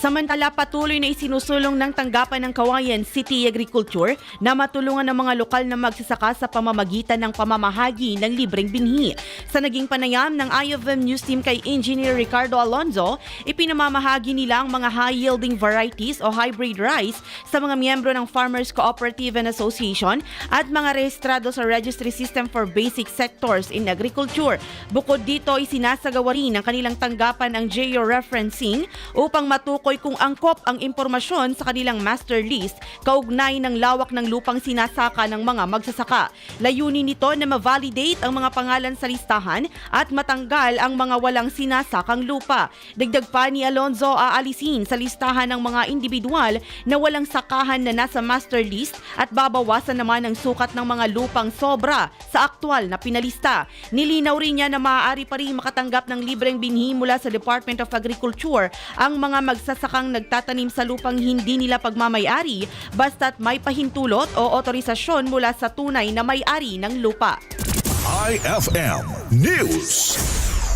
Samantala, patuloy na isinusulong ng tanggapan ng Kawayan City Agriculture na matulungan ng mga lokal na magsasaka sa pamamagitan ng pamamahagi ng libreng binhi. Sa naging panayam ng IFM News Team kay Engineer Ricardo Alonzo, ipinamamahagi nila ang mga high-yielding varieties o hybrid rice sa mga miyembro ng Farmers Cooperative and Association at mga rehistrado sa Registry System for Basic Sectors in Agriculture. Bukod dito, isinasagawa rin ng kanilang tanggapan ang georeferencing upang matukoy kung angkop ang impormasyon sa kanilang master list kaugnay ng lawak ng lupang sinasaka ng mga magsasaka. Layunin nito na ma-validate ang mga pangalan sa listahan at matanggal ang mga walang sinasakang lupa. Dagdag pa ni Alonzo aalisin sa listahan ng mga individual na walang sakahan na nasa master list at babawasan naman ang sukat ng mga lupang sobra sa aktwal na pinalista. Nilinaw rin niya na maaari pa rin makatanggap ng libreng binhi mula sa Department of Agriculture ang mga magsasakang nagtatanim sa lupang hindi nila pagmamayari basta't may pahintulot o otorisasyon mula sa tunay na may-ari ng lupa. IFM News.